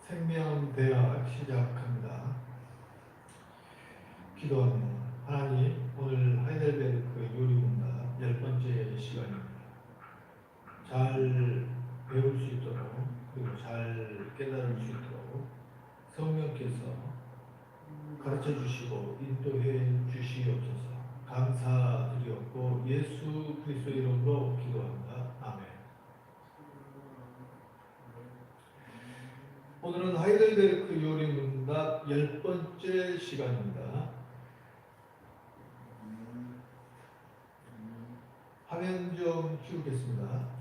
생명대학 시작합니다. 기도합니다. 하나님, 오늘 하이델베르크 요리문답 열 번째 시간입니다. 잘 배울 수 있도록 그리고 잘 깨달을 수 있도록 성령께서 가르쳐 주시고 인도해 주시옵소서. 감사드리옵고 예수 그리스도 이름으로 기도합니다. 아멘. 오늘은 하이델베르크 요리 문답 열 번째 시간입니다. 화면 좀 키우겠습니다.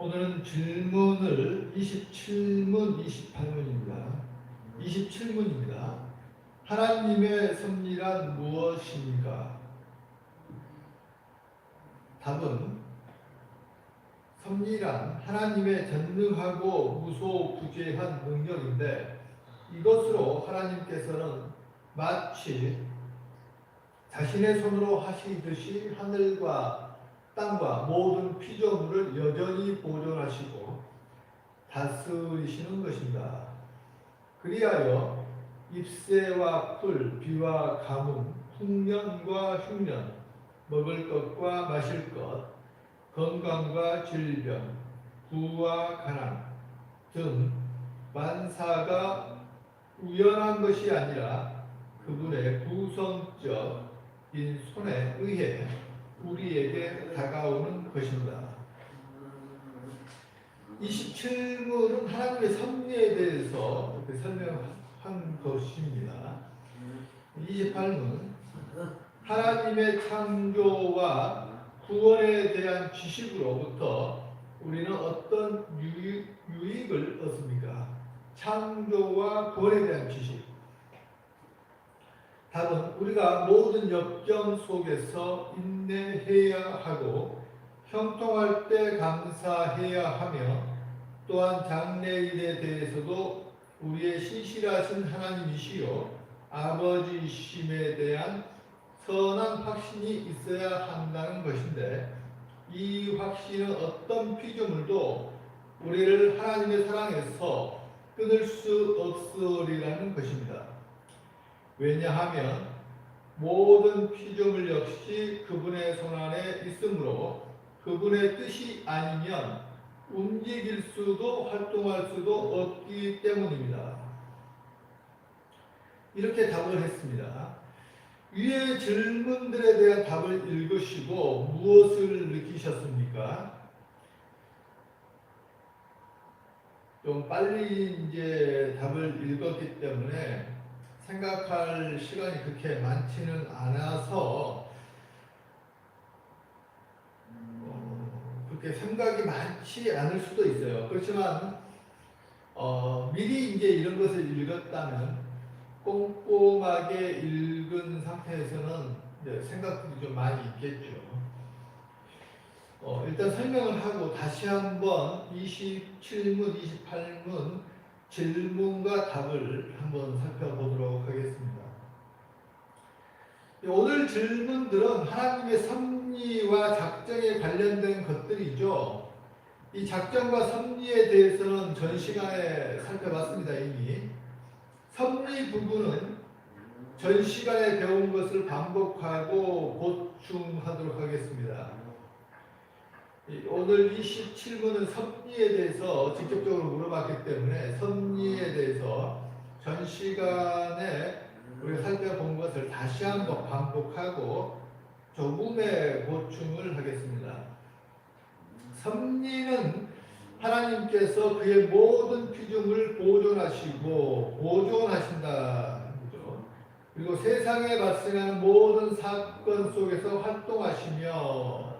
오늘은 질문을 27문, 28문입니다. 27문입니다. 하나님의 섭리란 무엇입니까? 답은 섭리란 하나님의 전능하고 무소부재한 능력인데 이것으로 하나님께서는 마치 자신의 손으로 하시듯이 하늘과 땅과 모든 피조물을 여전히 보존하시고 다스리시는 것입니다. 그리하여 잎새와 풀, 비와 가뭄, 풍년과 흉년, 먹을 것과 마실 것, 건강과 질병, 부와 가난 등 만사가 우연한 것이 아니라 그분의 구성적인 손에 의해 우리에게 다가오는 것입니다. 27문은 하나님의 섭리에 대해서 설명한 것입니다. 28문 하나님의 창조와 구원에 대한 지식으로부터 우리는 어떤 유익, 유익을 얻습니까? 창조와 구원에 대한 지식. 답은 우리가 모든 역경 속에서 인내해야 하고 형통할 때 감사해야 하며 또한 장래일에 대해서도 우리의 신실하신 하나님이시요 아버지심에 대한 선한 확신이 있어야 한다는 것인데 이 확신은 어떤 피조물도 우리를 하나님의 사랑에서 끊을 수 없으리라는 것입니다. 왜냐하면 모든 피조물 역시 그분의 손안에 있으므로 그분의 뜻이 아니면 움직일 수도 활동할 수도 없기 때문입니다. 이렇게 답을 했습니다. 위의 질문들에 대한 답을 읽으시고 무엇을 느끼셨습니까? 좀 빨리 이제 답을 읽었기 때문에 생각할 시간이 그렇게 많지는 않아서 어, 그렇게 생각이 많지 않을 수도 있어요. 그렇지만 어, 미리 이제 이런 것을 읽었다면 꼼꼼하게 읽은 상태에서는 이제 생각들이 좀 많이 있겠죠. 어, 일단 설명을 하고 다시 한번 27문, 28문 질문과 답을 한번 살펴보도록 하겠습니다. 오늘 질문들은 하나님의 섭리와 작정에 관련된 것들이죠. 이 작정과 섭리에 대해서는 전 시간에 살펴봤습니다, 이미. 섭리 부분은 전 시간에 배운 것을 반복하고 보충하도록 하겠습니다. 오늘 27문은 섭리에 대해서 직접적으로 물어봤기 때문에 섭리에 대해서 전 시간에 우리가 살펴본 것을 다시 한번 반복하고 조금의 보충을 하겠습니다. 섭리는 하나님께서 그의 모든 피조물을 보존하시고 보존하신다. 그리고 세상에 발생하는 모든 사건 속에서 활동하시며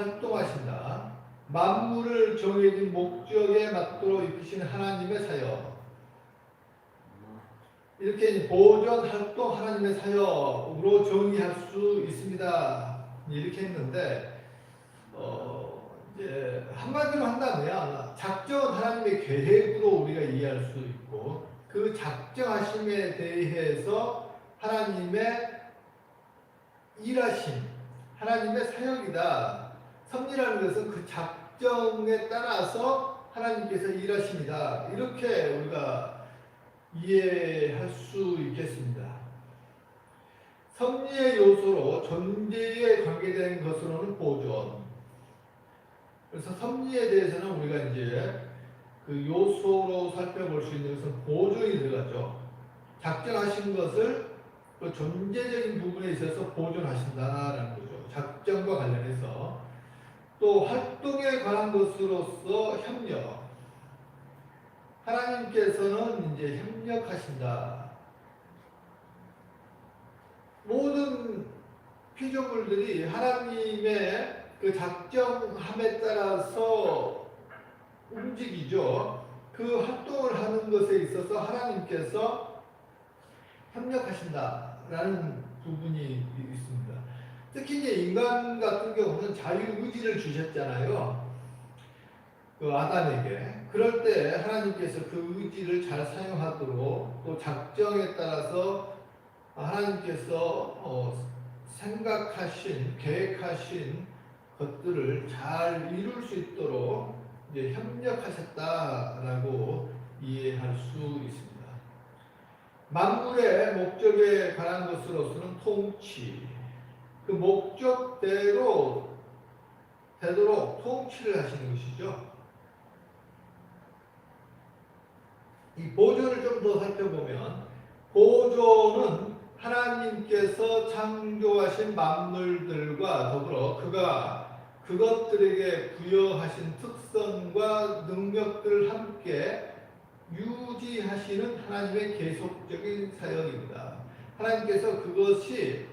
활동하신다. 만물을 정해진 목적에 맞도록 이끄시는 하나님의 사역. 이렇게 보존 활동 하나님의 사역으로 정의할 수 있습니다. 이렇게 했는데 어, 이제 한마디로 한다면 작정 하나님의 계획으로 우리가 이해할 수 있고 그 작정하심에 대해서 하나님의 일하심, 하나님의 사역이다. 섭리라는 것은 그 작정에 따라서 하나님께서 일하십니다. 이렇게 우리가 이해할 수 있겠습니다. 섭리의 요소로 존재에 관계된 것으로는 보존. 그래서 섭리에 대해서는 우리가 이제 그 요소로 살펴볼 수 있는 것은 보존이 들어가죠. 작정하신 것을 그 존재적인 부분에 있어서 보존하신다라는 거죠. 작정과 관련해서 또 활동에 관한 것으로서 협력. 하나님께서는 이제 협력하신다. 모든 피조물들이 하나님의 그 작정함에 따라서 움직이죠. 그 활동을 하는 것에 있어서 하나님께서 협력하신다라는 부분이 있습니다. 특히 이제 인간 같은 경우는 자유의지를 주셨잖아요. 그 아담에게. 그럴 때 하나님께서 그 의지를 잘 사용하도록 또 작정에 따라서 하나님께서 어, 생각하신, 계획하신 것들을 잘 이룰 수 있도록 이제 협력하셨다라고 이해할 수 있습니다. 만물의 목적에 관한 것으로서는 통치, 그 목적대로 되도록 통치를 하시는 것이죠. 이 보존을 좀더 살펴보면 보존은 하나님께서 창조하신 만물들과 더불어 그가 그것들에게 부여하신 특성과 능력들을 함께 유지하시는 하나님의 계속적인 사역입니다. 하나님께서 그것이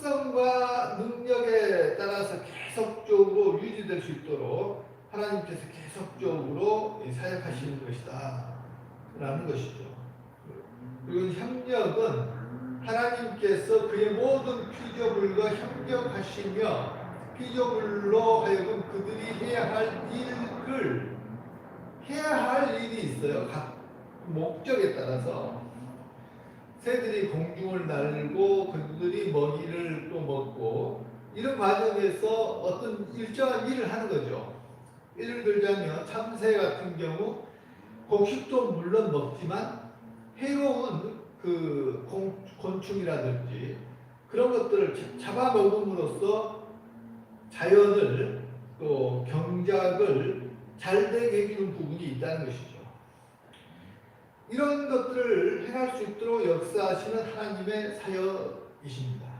특성과 능력에 따라서 계속적으로 유지될 수 있도록 하나님께서 계속적으로 사역하시는 것이다. 라는 것이죠. 그리고 협력은 하나님께서 그의 모든 피조물과 협력하시며 피조물로 하여금 그들이 해야 할 일을 해야 할 일이 있어요. 각 목적에 따라서 새들이 공중을 날고 그들이 먹이를 또 먹고 이런 과정에서 어떤 일정한 일을 하는 거죠. 예를 들자면 참새 같은 경우 곡식도 물론 먹지만 해로운 그 공, 곤충이라든지 그런 것들을 잡아먹음으로써 자연을 또 경작을 잘 되게 해주는 부분이 있다는 것이죠. 이런 것들을 행할 수 있도록 역사하시는 하나님의 사역이십니다.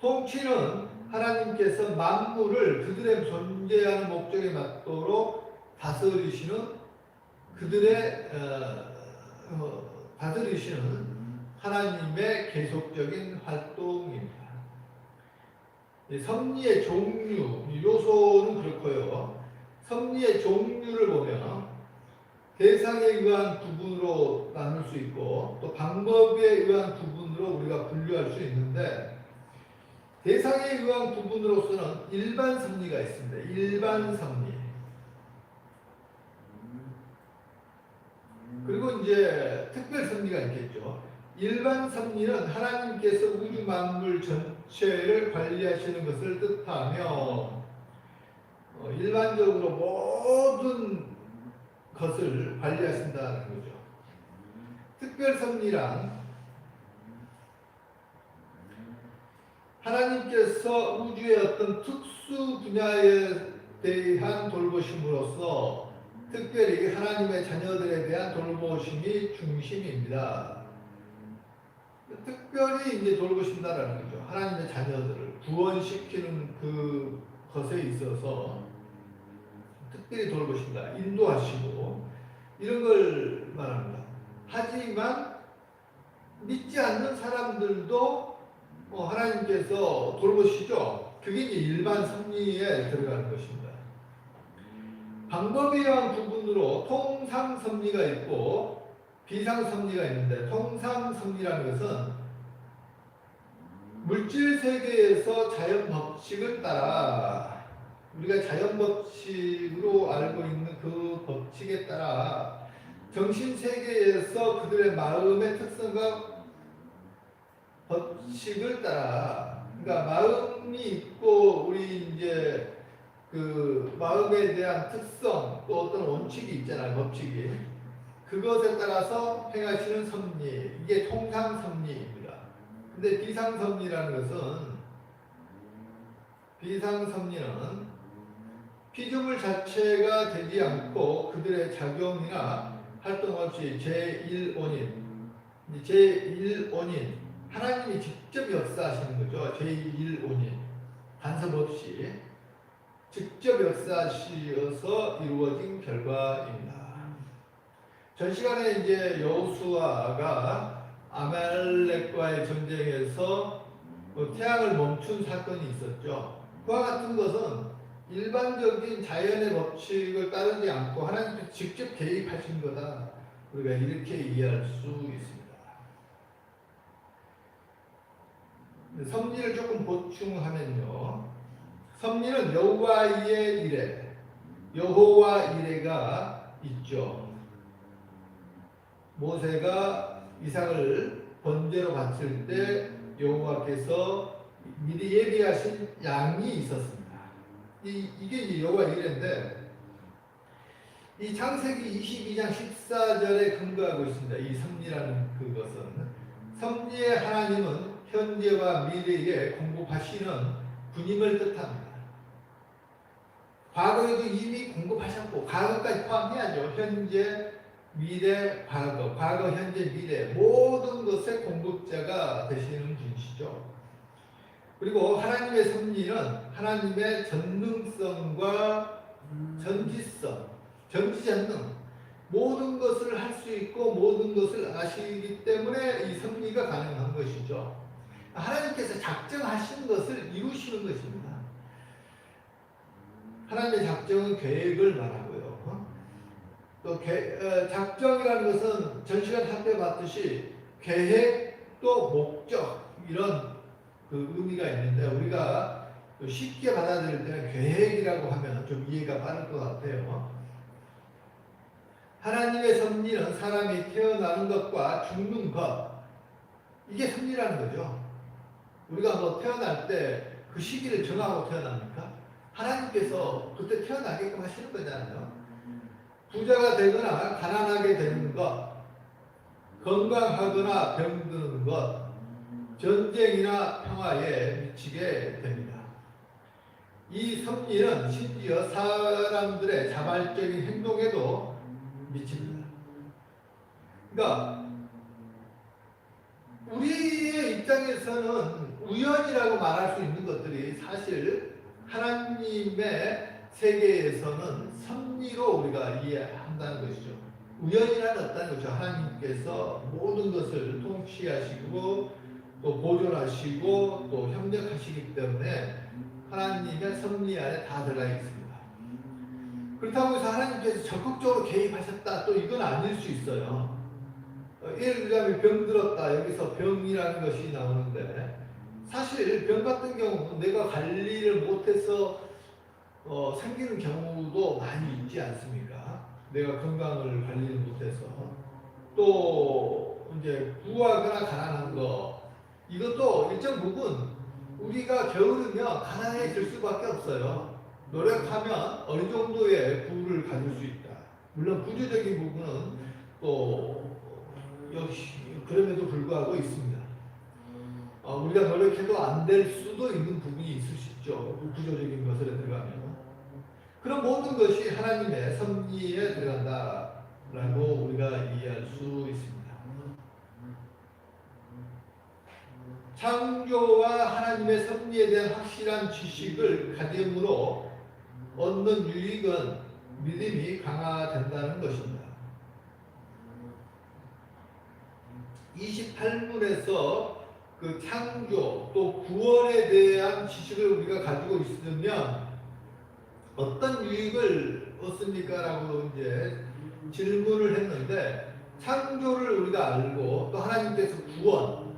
통치는 하나님께서 만물을 그들의 존재하는 목적에 맞도록 다스리시는 그들의 어, 어, 다스리시는 하나님의 계속적인 활동입니다. 섭리의 종류, 요소는 그렇고요. 섭리의 종류를 보면 대상에 의한 구분으로 나눌 수 있고 또 방법에 의한 구분으로 우리가 분류할 수 있는데 대상에 의한 구분으로서는 일반 섭리가 있습니다. 일반 섭리. 그리고 이제 특별 섭리가 있겠죠. 일반 섭리는 하나님께서 우주 만물 전체를 관리하시는 것을 뜻하며 어, 일반적으로 모든 것을 관리하신다는 거죠. 특별 섭리란 하나님께서 우주의 어떤 특수 분야에 대한 돌보심으로써 특별히 하나님의 자녀들에 대한 돌보심이 중심입니다. 특별히 이제 돌보신다라는 거죠. 하나님의 자녀들을 구원시키는 그 것에 있어서 특별히 돌보신다. 인도하시고 이런 걸 말합니다. 하지만 믿지 않는 사람들도 어, 하나님께서 돌보시죠. 그게 이제 일반 섭리에 들어가는 것입니다. 의한 부분으로 통상 섭리가 있고 비상 섭리가 있는데 통상 섭리라는 것은 물질 세계에서 자연 법칙을 따라 우리가 자연 법칙으로 알고 있는 그 법칙에 따라 정신 세계에서 그들의 마음의 특성과 법칙을 따라 그러니까 마음이 있고 우리 이제 그 마음에 대한 특성 또 어떤 원칙이 있잖아요 법칙이 그것에 따라서 행하시는 섭리 이게 통상 섭리입니다. 근데 비상 섭리라는 것은 비상 섭리는 피조물 자체가 되지 않고 그들의 작용이나 활동 없이 제1원인 제1원인 하나님이 직접 역사하시는 거죠. 제1원인 간섭 없이 직접 역사하시어서 이루어진 결과입니다. 전 시간에 이제 여호수아가 아말렉과의 전쟁에서 그 태양을 멈춘 사건이 있었죠. 그와 같은 것은 일반적인 자연의 법칙을 따르지 않고 하나님께서 직접 개입하신 거다. 우리가 이렇게 이해할 수 있습니다. 섭리를 조금 보충하면요. 섭리는 여호와의 이레, 여호와 이레가 있죠. 모세가 이삭을 번제로 바칠 때 여호와께서 미리 예비하신 양이 있었습니다. 이, 이게 여호와 이레인데 이 창세기 22장 14절에 근거하고 있습니다. 이 섭리라는 그것은 섭리의 하나님은 현재와 미래에 공급하시는 분임을 뜻합니다. 과거에도 이미 공급하셨고 과거까지 포함해야죠. 현재, 미래, 과거, 과거, 현재, 미래 모든 것의 공급자가 되시는 분이시죠. 그리고 하나님의 섭리는 하나님의 전능성과 전지성, 전지전능 모든 것을 할 수 있고 모든 것을 아시기 때문에 이 섭리가 가능한 것이죠. 하나님께서 작정하신 것을 이루시는 것입니다. 하나님의 작정은 계획을 말하고요. 어? 또 계, 어, 작정이라는 것은 전 시간 한때 봤듯이 계획 또 목적 이런 그 의미가 있는데 우리가 쉽게 받아들일 때는 계획이라고 하면 좀 이해가 빠를 것 같아요. 하나님의 섭리는 사람이 태어나는 것과 죽는 것 이게 섭리라는 거죠. 우리가 뭐 태어날 때 그 시기를 정하고 태어납니까? 하나님께서 그때 태어나게끔 하시는 거잖아요. 부자가 되거나 가난하게 되는 것, 건강하거나 병드는 것, 전쟁이나 평화에 미치게 됩니다. 이 섭리는 심지어 사람들의 자발적인 행동에도 미칩니다. 그러니까 우리의 입장에서는 우연이라고 말할 수 있는 것들이 사실 하나님의 세계에서는 섭리로 우리가 이해한다는 것이죠. 우연이란 없다는 거죠. 하나님께서 모든 것을 통치하시고 또 보존하시고 또 협력하시기 때문에 하나님의 섭리 안에 다 들어가 있습니다. 그렇다고 해서 하나님께서 적극적으로 개입하셨다 또 이건 아닐 수 있어요. 어, 예를 들자면 병들었다 여기서 병이라는 것이 나오는데 사실 병 같은 경우는 내가 관리를 못해서 어, 생기는 경우도 많이 있지 않습니까? 내가 건강을 관리를 못해서 또 이제 부하거나 가난한 거 이것도 일정 부분 우리가 겨울이면 가난해질 수밖에 없어요. 노력하면 어느 정도의 부를 가질 수 있다. 물론 구조적인 부분은 또 역시 그럼에도 불구하고 있습니다. 어, 우리가 노력해도 안 될 수도 있는 부분이 있을 수 있죠. 그 구조적인 것에 들어가면. 그런 모든 것이 하나님의 섭리에 들어간다라고 우리가 이해할 수 있습니다. 창조와 하나님의 섭리에 대한 확실한 지식을 가짐으로 얻는 유익은 믿음이 강화된다는 것입니다. 28문에서 그 창조 또 구원에 대한 지식을 우리가 가지고 있으면 어떤 유익을 얻습니까 라고 이제 질문을 했는데 창조를 우리가 알고 또 하나님께서 구원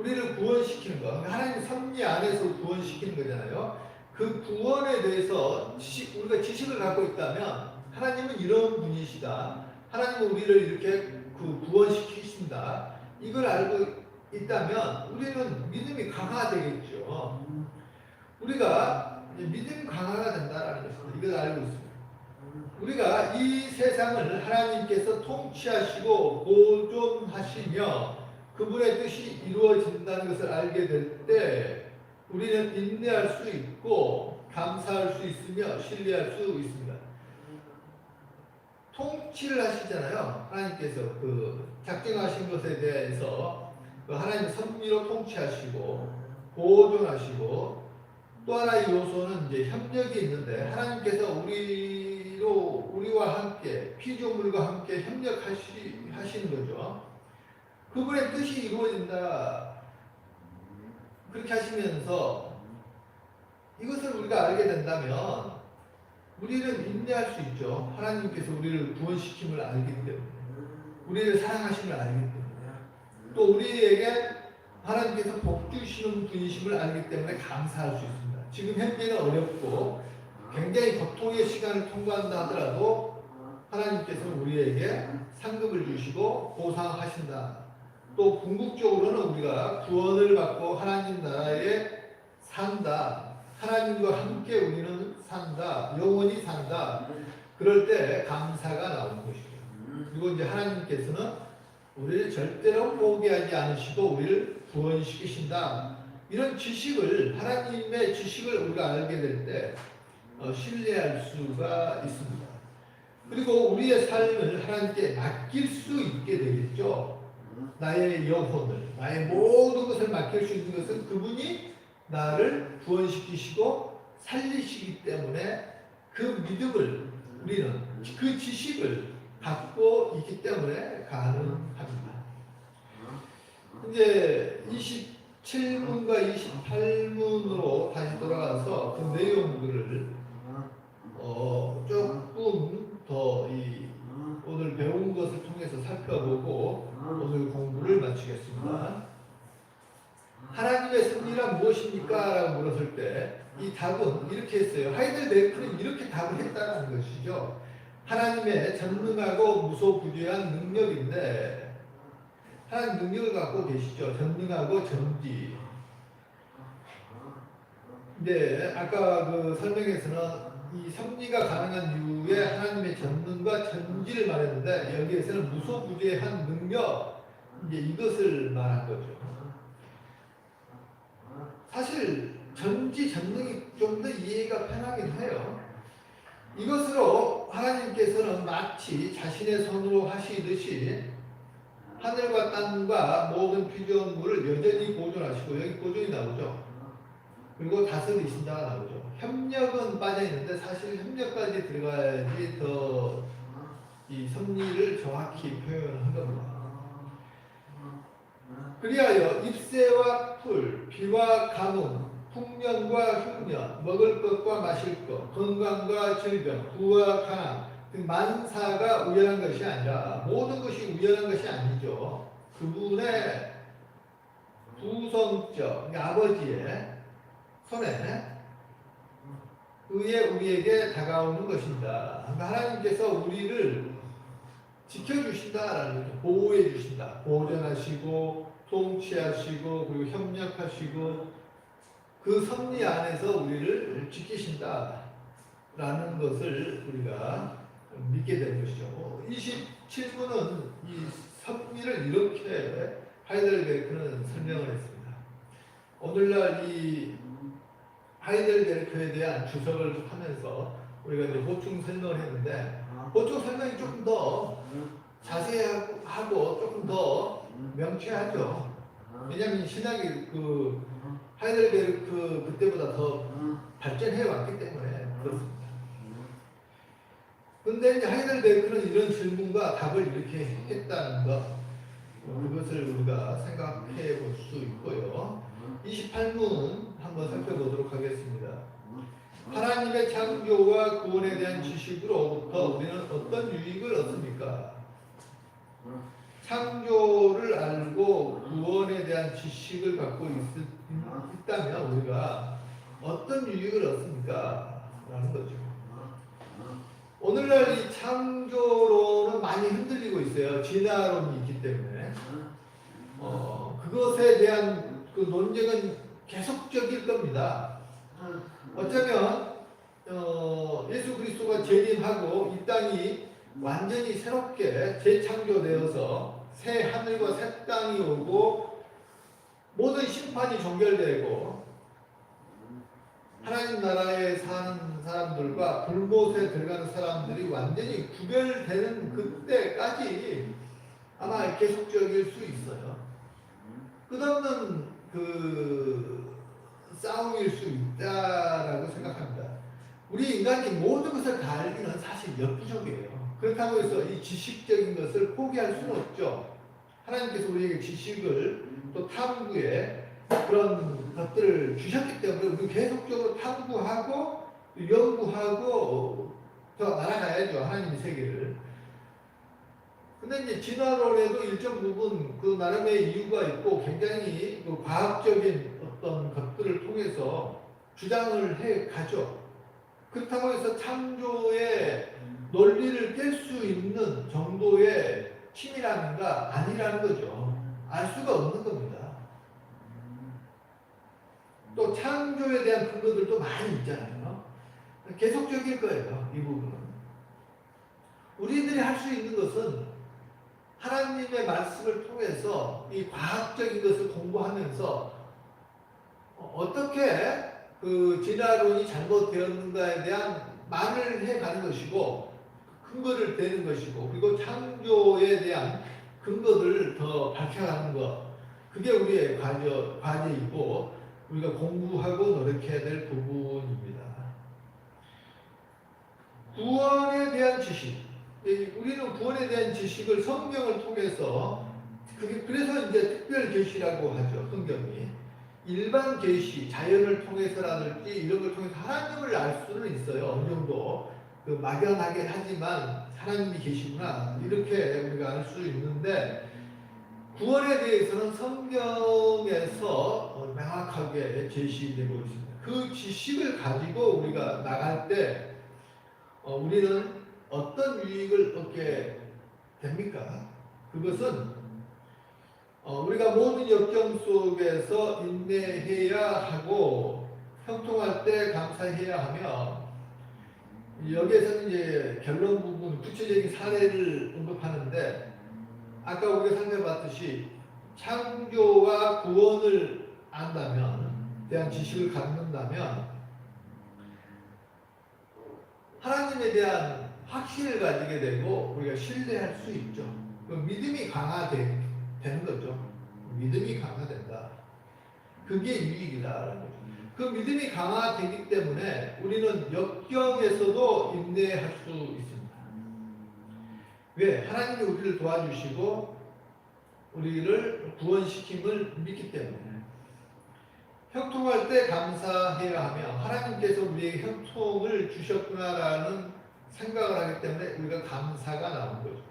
우리를 구원시키는 거 하나님 섭리 안에서 구원시키는 거잖아요. 그 구원에 대해서 지식, 우리가 지식을 갖고 있다면 하나님은 이런 분이시다. 하나님은 우리를 이렇게 그 구원시키신다. 이걸 알고 있다면 우리는 믿음이 강화되겠죠. 우리가 믿음이 강화가 된다라는 것입니다. 이걸 알고 있습니다. 우리가 이 세상을 하나님께서 통치하시고 보존하시며 그분의 뜻이 이루어진다는 것을 알게 될 때 우리는 인내할 수 있고 감사할 수 있으며 신뢰할 수 있습니다. 통치를 하시잖아요. 하나님께서 그 작정하신 것에 대해서 그 하나님 섭리로 통치하시고 보존하시고 또 하나의 요소는 이제 협력이 있는데 하나님께서 우리로 우리와 함께 피조물과 함께 협력하시 하시는 거죠. 그분의 뜻이 이루어진다. 그렇게 하시면서 이것을 우리가 알게 된다면 우리는 인내할 수 있죠. 하나님께서 우리를 구원시킴을 알기 때문에 우리를 사랑하심을 알기 때문에 또 우리에게 하나님께서 복 주시는 분이심을 알기 때문에 감사할 수 있습니다. 지금 현재는 어렵고 굉장히 고통의 시간을 통과한다 하더라도 하나님께서 우리에게 상급을 주시고 보상하신다. 또 궁극적으로는 우리가 구원을 받고 하나님 나라에 산다. 하나님과 함께 우리는 산다. 영원히 산다. 그럴 때 감사가 나오는 것이죠. 그리고 이제 하나님께서는 우리를 절대로 포기하지 않으시고 우리를 구원시키신다. 이런 지식을 하나님의 지식을 우리가 알게 될때 어, 신뢰할 수가 있습니다. 그리고 우리의 삶을 하나님께 맡길 수 있게 되겠죠. 나의 영혼을, 나의 모든 것을 맡길 수 있는 것은 그분이 나를 구원시키시고 살리시기 때문에 그 믿음을 우리는 그 지식을 갖고 있기 때문에 가능합니다. 이제 27문과 28문으로 다시 돌아가서 그 내용들을 어, 조금 더 이 오늘 배운 것을 통해서 살펴보고 오늘 공부를 마치겠습니다. 하나님의 승리란 무엇입니까? 라고 물었을 때 이 답은 이렇게 했어요. 하이델베르크는 이렇게 답을 했다는 것이죠. 하나님의 전능하고 무소부재한 능력인데 하나님 능력을 갖고 계시죠. 전능하고 전지. 근데 아까 그 설명에서는 이 섭리가 가능한 이유에 하나님의 전능과 전지를 말했는데 여기에서는 무소부재한 능력 이제 이것을 말한 거죠. 사실 전지 전능이 좀 더 이해가 편하긴 해요. 이것으로 하나님께서는 마치 자신의 손으로 하시듯이 하늘과 땅과 모든 피조물을 여전히 보존하시고 여기 보존이 나오죠. 그리고 다스리신다가 나오죠. 협력은 빠져 있는데 사실 협력까지 들어가야지 더 이 섭리를 정확히 표현한 겁니다. 그리하여 잎새와 풀, 비와 가뭄, 풍년과 흉년, 먹을 것과 마실 것, 건강과 질병, 부와 가난 등 만사가 우연한 것이 아니라 모든 것이 우연한 것이 아니죠. 그분의 두성적 그러니까 아버지의 손에 의해 우리에게 다가오는 것입니다. 하나님께서 우리를 지켜주신다라는 거죠. 보호해 주신다. 보존하시고 통치하시고 그리고 협력하시고 그 섭리 안에서 우리를 지키신다라는 것을 우리가 믿게 된 것이죠. 27분은 이 섭리를 이렇게 하이델베르크는 설명을 했습니다. 오늘날 이 하이델베르크에 대한 주석을 하면서 우리가 이제 보충 설명을 했는데 보충 설명이 조금 더 자세하고 조금 더 명쾌하죠. 왜냐하면 신학이 그 하이델베르크 그때보다 더 발전해 왔기 때문에 그렇습니다. 근데 이제 하이델베르크는 이런 질문과 답을 이렇게 했다는 것. 그것을 우리가 생각해 볼 수 있고요. 28문 한번 살펴보도록 하겠습니다. 하나님의 창조와 구원에 대한 지식으로부터 우리는 어떤 유익을 얻습니까? 창조를 알고 구원에 대한 지식을 갖고 있, 있다면 우리가 어떤 유익을 얻습니까? 라는 거죠. 오늘날 이 창조론은 많이 흔들리고 있어요. 진화론이 있기 때문에. 어, 그것에 대한 그 논쟁은 계속적일 겁니다. 어쩌면 어, 예수 그리스도가 재림하고 이 땅이 완전히 새롭게 재창조되어서 새 하늘과 새 땅이 오고 모든 심판이 종결되고 하나님 나라에 사는 사람들과 불못에 들어가는 사람들이 완전히 구별되는 그때까지 아마 계속적일 수 있어요. 끝없는 그 싸움일 수 있다라고 생각합니다. 우리 인간이 모든 것을 다 알기는 사실 역부족이에요. 그렇다고 해서 이 지식적인 것을 포기할 수는 없죠. 하나님께서 우리에게 지식을 또 탐구에 그런 것들을 주셨기 때문에 우리 계속적으로 탐구하고 연구하고 더 날아가야죠. 하나님의 세계를. 근데 이제 진화론에도 일정 부분 그 나름의 이유가 있고 굉장히 그 과학적인 어떤 것들을 통해서 주장을 해 가죠. 그렇다고 해서 창조의 논리를 깰 수 있는 정도의 힘이라는가 아니라는 거죠. 알 수가 없는 겁니다. 또 창조에 대한 근거들도 많이 있잖아요. 계속적일 거예요. 이 부분은. 우리들이 할 수 있는 것은 하나님의 말씀을 통해서 이 과학적인 것을 공부하면서 어떻게 그 진화론이 잘못되었는가에 대한 말을 해가는 것이고 근거를 대는 것이고 그리고 창조에 대한 근거를 더 밝혀가는 것 그게 우리의 과제, 과제이고 우리가 공부하고 노력해야 될 부분입니다. 구원에 대한 지식 이 우리는 구원에 대한 지식을 성경을 통해서 그게 그래서 이제 특별 계시라고 하죠 성경이 일반 계시 자연을 통해서라든지 이런 걸 통해서 하나님을 알 수는 있어요 어느 정도 그 막연하게 하지만 하나님이 계시구나 이렇게 우리가 알 수 있는데 구원에 대해서는 성경에서 어, 명확하게 제시되고 있습니다. 그 지식을 가지고 우리가 나갈 때 어, 우리는 어떤 유익을 얻게 됩니까? 그것은 어, 우리가 모든 역경 속에서 인내해야 하고 형통할 때 감사해야 하며 여기에서는 이제 결론 부분 구체적인 사례를 언급하는데 아까 우리가 살펴봤듯이 창조와 구원을 안다면 대한 지식을 갖는다면 하나님에 대한 확신을 가지게 되고 우리가 신뢰할 수 있죠. 그 믿음이 강화되는 거죠. 믿음이 강화된다. 그게 유익이다라는 거죠. 그 믿음이 강화되기 때문에 우리는 역경에서도 인내할 수 있습니다. 왜? 하나님이 우리를 도와주시고 우리를 구원시킴을 믿기 때문에 형통할 때 감사해야 하며 하나님께서 우리에게 형통을 주셨구나라는 생각을 하기 때문에 우리가 감사가 나오는 거죠.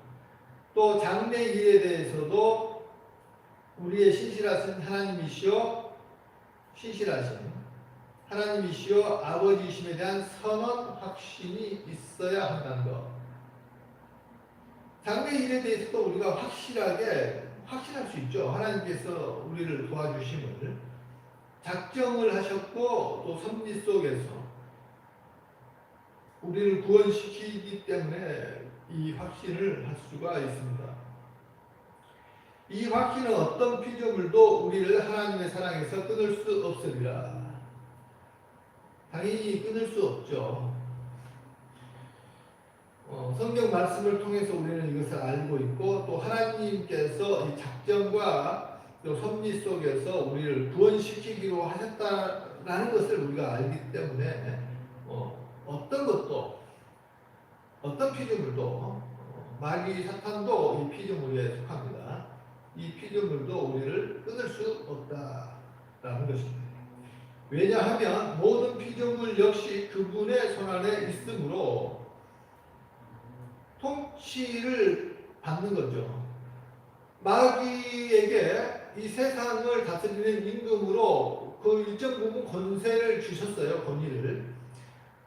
또 장래 일에 대해서도 우리의 신실하신 하나님이시여 신실하신 하나님이시여 아버지심에 대한 선언 확신이 있어야 한다는 것. 장래 일에 대해서도 우리가 확실하게 확신할 수 있죠. 하나님께서 우리를 도와주심을 작정을 하셨고 또 섭리 속에서 우리를 구원시키기 때문에 이 확신을 할 수가 있습니다. 이 확신은 어떤 피조물도 우리를 하나님의 사랑에서 끊을 수 없으리라. 당연히 끊을 수 없죠. 어, 성경 말씀을 통해서 우리는 이것을 알고 있고 또 하나님께서 이 작정과 또 섭리 속에서 우리를 구원시키기로 하셨다라는 것을 우리가 알기 때문에 어, 어떤 것도 어떤 피조물도 어, 마귀 사탄도 이 피조물에 속합니다. 이 피조물도 우리를 끊을 수 없다라는 것입니다. 왜냐하면 모든 피조물 역시 그분의 손안에 있으므로 통치를 받는 거죠. 마귀에게 이 세상을 다스리는 임금으로 그 일정 부분 권세를 주셨어요, 권위를.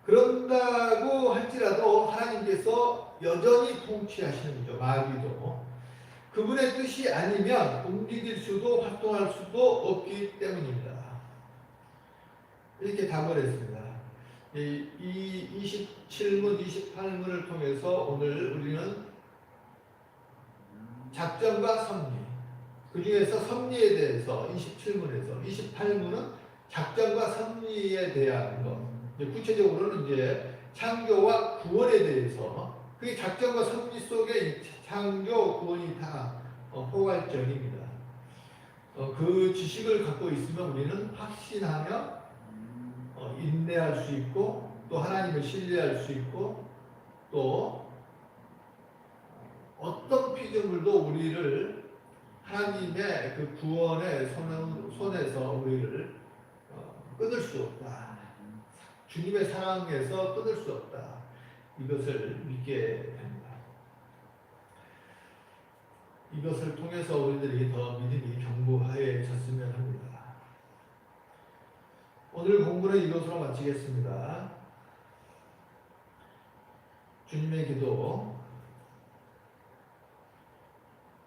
그런다고 할지라도 하나님께서 여전히 통치하시는 거죠, 마귀도. 그분의 뜻이 아니면 움직일 수도 활동할 수도 없기 때문입니다. 이렇게 답을 했습니다. 이, 이 27문, 28문을 통해서 오늘 우리는 작전과 섭리, 그 중에서 섭리에 대해서 27문에서 28문은 작전과 섭리에 대한 것, 구체적으로는 이제 창조와 구원에 대해서 그게 작전과 섭리 속에 이 창조, 구원이 다 어, 포괄적입니다. 어, 그 지식을 갖고 있으면 우리는 확신하며 어, 인내할 수 있고 또 하나님을 신뢰할 수 있고 또 어떤 피조물도 우리를 하나님의 그 구원의 손, 손에서 우리를 어, 끊을 수 없다. 주님의 사랑에서 끊을 수 없다. 이것을 믿게 됩니다. 이것을 통해서 우리들이 더 믿음이 견고해졌으면 합니다. 오늘 공부는 이것으로 마치겠습니다. 주님의 기도,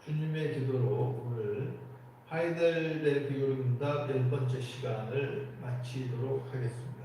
주님의 기도로 오늘 하이델베르크 요름답 열 번째 시간을 마치도록 하겠습니다.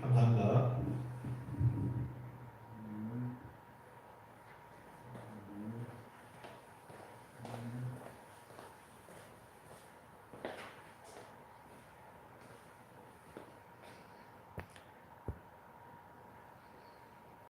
감사합니다